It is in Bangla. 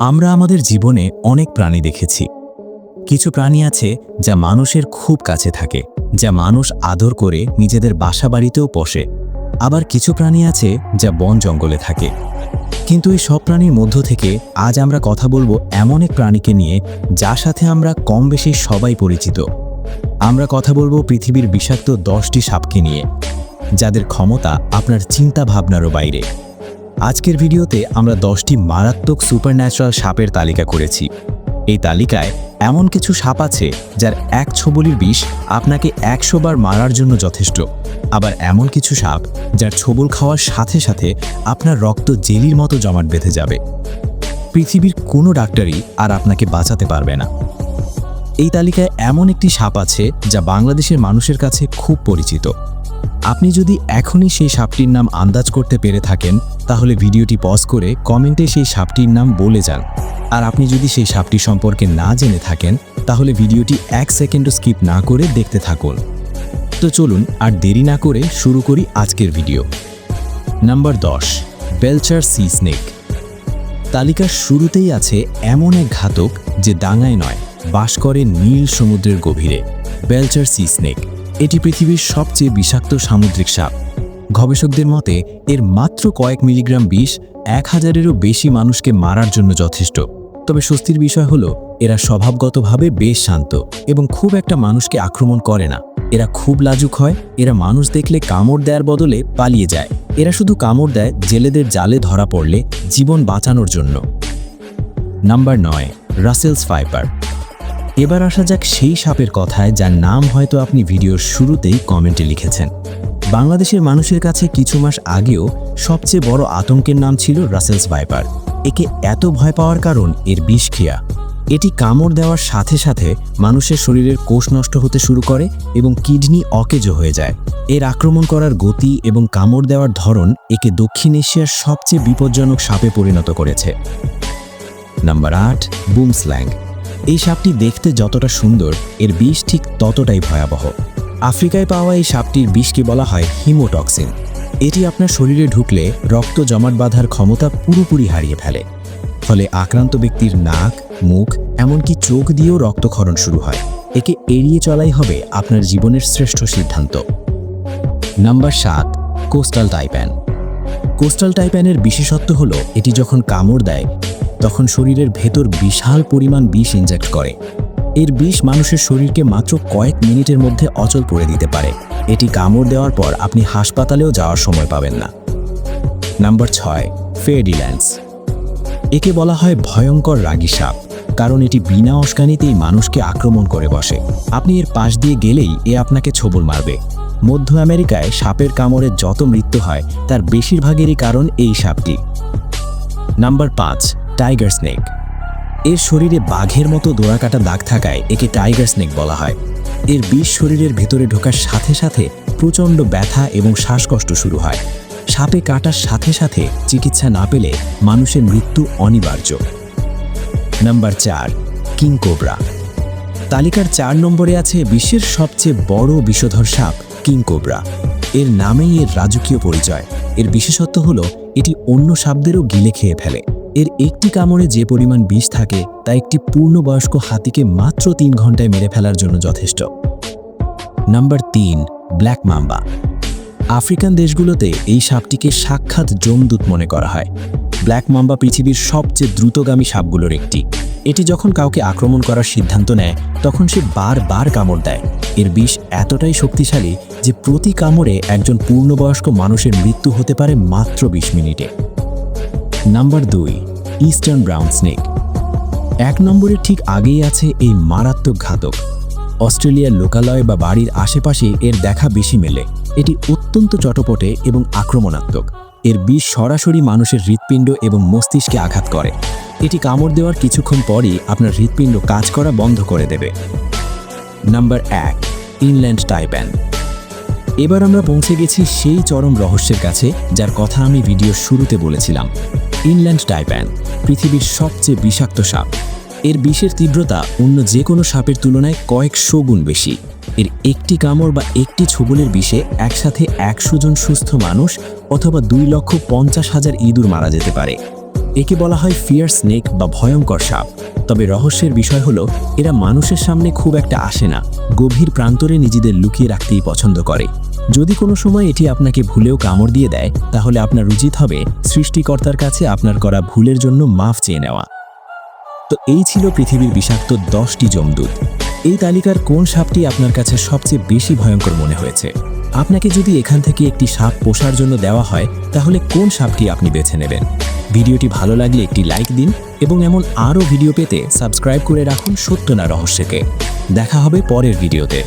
আমরা আমাদের জীবনে অনেক প্রাণী দেখেছি। কিছু প্রাণী আছে যা মানুষের খুব কাছে থাকে, যা মানুষ আদর করে নিজেদের বাসা বাড়িতেও পোষে। আবার কিছু প্রাণী আছে যা বন জঙ্গলে থাকে। কিন্তু এই সব প্রাণীর মধ্য থেকে আজ আমরা কথা বলব এমন এক প্রাণীকে নিয়ে যার সাথে আমরা কম বেশি সবাই পরিচিত। আমরা কথা বলব পৃথিবীর বিষাক্ত দশটি সাপকে নিয়ে, যাদের ক্ষমতা আপনার চিন্তা ভাবনারও বাইরে। আজকের ভিডিওতে আমরা দশটি মারাত্মক সুপার সুপারন্যাচারাল সাপের তালিকা করেছি। এই তালিকায় এমন কিছু সাপ আছে যার এক ছবলির বিষ আপনাকে একশো বার মারার জন্য যথেষ্ট। আবার এমন কিছু সাপ যার ছবল খাওয়ার সাথে সাথে আপনার রক্ত জেলির মতো জমাট বেঁধে যাবে। পৃথিবীর কোনো ডাক্তারই আর আপনাকে বাঁচাতে পারবে না। এই তালিকায় এমন একটি সাপ আছে যা বাংলাদেশের মানুষের কাছে খুব পরিচিত। আপনি যদি এখনই সেই সাপটির নাম আন্দাজ করতে পেরে থাকেন, তাহলে ভিডিওটি পজ করে কমেন্টে সেই সাপটির নাম বলে যান। আর আপনি যদি সেই সাপটি সম্পর্কে না জেনে থাকেন, তাহলে ভিডিওটি এক সেকেন্ডও স্কিপ না করে দেখতে থাকুন। তো চলুন আর দেরি না করে শুরু করি আজকের ভিডিও। নাম্বার দশ, বেলচার সি স্নেক। তালিকার শুরুতেই আছে এমন এক ঘাতক যে ডাঙায় নয়, বাস করে নীল সমুদ্রের গভীরে, বেলচার সি স্নেক। এটি পৃথিবীর সবচেয়ে বিষাক্ত সামুদ্রিক সাপ। গবেষকদের মতে, এর মাত্র কয়েক মিলিগ্রাম বিষ এক হাজারেরও বেশি মানুষকে মারার জন্য যথেষ্ট। তবে স্বস্তির বিষয় হলো, এরা স্বভাবগতভাবে বেশ শান্ত এবং খুব একটা মানুষকে আক্রমণ করে না। এরা খুব লাজুক হয়, এরা মানুষ দেখলে কামড় দেওয়ার বদলে পালিয়ে যায়। এরা শুধু কামড় দেয় জেলেদের জালে ধরা পড়লে জীবন বাঁচানোর জন্য। নাম্বার নয়, রাসেলস ফাইপার। এবার আসা যাক সেই সাপের কথায়, যার নাম হয়তো আপনি ভিডিওর শুরুতেই কমেন্টে লিখেছেন। বাংলাদেশের মানুষের কাছে কিছু মাস আগেও সবচেয়ে বড় আতঙ্কের নাম ছিল রাসেলস ভাইপার। একে এত ভয় পাওয়ার কারণ এর বিষক্রিয়া এটি কামড় দেওয়ার সাথে সাথে মানুষের শরীরের কোষ নষ্ট হতে শুরু করে এবং কিডনি অকেজো হয়ে যায়। এর আক্রমণ করার গতি এবং কামড় দেওয়ার ধরন একে দক্ষিণ এশিয়ার সবচেয়ে বিপজ্জনক সাপে পরিণত করেছে। নাম্বার আট, বুমস্ল্যাং। এই সাপটি দেখতে যতটা সুন্দর, এর বিষ ঠিক ততটাই ভয়াবহ। আফ্রিকায় পাওয়া এই সাপটির বিষকে বলা হয় হিমোটক্সিন। এটি আপনার শরীরে ঢুকলে রক্ত জমাট বাঁধার ক্ষমতা পুরোপুরি হারিয়ে ফেলে। ফলে আক্রান্ত ব্যক্তির নাক, মুখ, এমনকি চোখ দিয়েও রক্তক্ষরণ শুরু হয়। একে এড়িয়ে চলাই হবে আপনার জীবনের শ্রেষ্ঠ সিদ্ধান্ত। নাম্বার সাত, কোস্টাল টাইপ্যান। কোস্টাল টাইপ্যানের বিশেষত্ব হলো, এটি যখন কামড় দেয় তখন শরীরের ভেতর বিশাল পরিমাণ বিষ ইনজেক্ট করে। এর বিষ মানুষের শরীরকে মাত্র কয়েক মিনিটের মধ্যে অচল করে দিতে পারে। এটি কামড় দেওয়ার পর আপনি হাসপাতালেও যাওয়ার সময় পাবেন না। নাম্বার ছয় ফেডিল্যান্স একে বলা হয় ভয়ঙ্কর রাগী সাপ, কারণ এটি বিনা অস্কানিতেই মানুষকে আক্রমণ করে বসে। আপনি এর পাশ দিয়ে গেলেই এ আপনাকে ছবল মারবে। মধ্য আমেরিকায় সাপের কামড়ে যত মৃত্যু হয়, তার বেশিরভাগেরই কারণ এই সাপটি। নাম্বার পাঁচ টাইগার স্নেক এর শরীরে বাঘের মতো দোড়াকাটা দাগ থাকায় একে টাইগার স্নেক বলা হয়। এর বিষ শরীরের ভেতরে ঢোকার সাথে সাথে প্রচণ্ড ব্যথা এবং শ্বাসকষ্ট শুরু হয়। সাপে কাটার সাথে সাথে চিকিৎসা না পেলে মানুষের মৃত্যু অনিবার্য। নাম্বার চার, কিং কোবরা। তালিকার চার নম্বরে আছে বিশ্বের সবচেয়ে বড় বিষধর সাপ, কিং কোবরা। এর নামেই এর রাজকীয় পরিচয়। এর বিশেষত্ব হলো, এটি অন্য সাপদেরও গিলে খেয়ে ফেলে। এর একটি কামড়ে যে পরিমাণ বিষ থাকে, তা একটি পূর্ণবয়স্ক হাতিকে মাত্র তিন ঘন্টায় মেরে ফেলার জন্য যথেষ্ট। নাম্বার তিন, ব্ল্যাক মাম্বা। আফ্রিকান দেশগুলোতে এই সাপটিকে সাক্ষাৎ যমদূত মনে করা হয়। ব্ল্যাক মাম্বা পৃথিবীর সবচেয়ে দ্রুতগামী সাপগুলোর একটি। এটি যখন কাউকে আক্রমণ করার সিদ্ধান্ত নেয়, তখন সে বারবার কামড় দেয়। এর বিষ এতটাই শক্তিশালী যে প্রতি কামড়ে একজন পূর্ণবয়স্ক মানুষের মৃত্যু হতে পারে মাত্র বিশ মিনিটে। নাম্বার দুই ইস্টার্ন ব্রাউন স্নেক এক নম্বরের ঠিক আগেই আছে এই মারাত্মক ঘাতক। অস্ট্রেলিয়ার লোকালয় বা বাড়ির আশেপাশে এর দেখা বেশি মেলে। এটি অত্যন্ত চটপটে এবং আক্রমণাত্মক। এর বিষ সরাসরি মানুষের হৃৎপিণ্ড এবং মস্তিষ্কে আঘাত করে। এটি কামড় দেওয়ার কিছুক্ষণ পরই আপনার হৃৎপিণ্ড কাজ করা বন্ধ করে দেবে। নাম্বার এক ইনল্যান্ড টাইপ্যান এবার আমরা পৌঁছে গেছি সেই চরম রহস্যের কাছে, যার কথা আমি ভিডিও শুরুতে বলেছিলাম। ইনল্যান্ড টাইপ্যান, পৃথিবীর সবচেয়ে বিষাক্ত সাপ। এর বিষের তীব্রতা অন্য যে কোনো সাপের তুলনায় কয়েকশো গুণ বেশি। এর একটি কামড় বা একটি ছোবলের বিষে একসাথে একশো জন সুস্থ মানুষ অথবা দুই লক্ষ পঞ্চাশ হাজার ইঁদুর মারা যেতে পারে। একে বলা হয় ফিয়ার স্নেক বা ভয়ঙ্কর সাপ। তবে রহস্যের বিষয় হলো, এরা মানুষের সামনে খুব একটা আসে না, গভীর প্রান্তরে নিজেদের লুকিয়ে রাখতেই পছন্দ করে। যদি কোনো সময় এটি আপনাকে ভুলেও কামড় দিয়ে দেয়, তাহলে আপনার উচিত হবে সৃষ্টিকর্তার কাছে আপনার করা ভুলের জন্য মাফ চেয়ে নেওয়া। তো এই ছিল পৃথিবীর বিষাক্ত দশটি জমদূত। এই তালিকার কোন সাপটি আপনার কাছে সবচেয়ে বেশি ভয়ঙ্কর মনে হয়েছে? আপনাকে যদি এখান থেকে একটি সাপ পোষার জন্য দেওয়া হয়, তাহলে কোন সাপটি আপনি বেছে নেবেন? ভিডিওটি ভালো লাগলে একটি লাইক দিন এবং এমন আরও ভিডিও পেতে সাবস্ক্রাইব করে রাখুন সত্য না রহস্যকে। দেখা হবে পরের ভিডিওতে।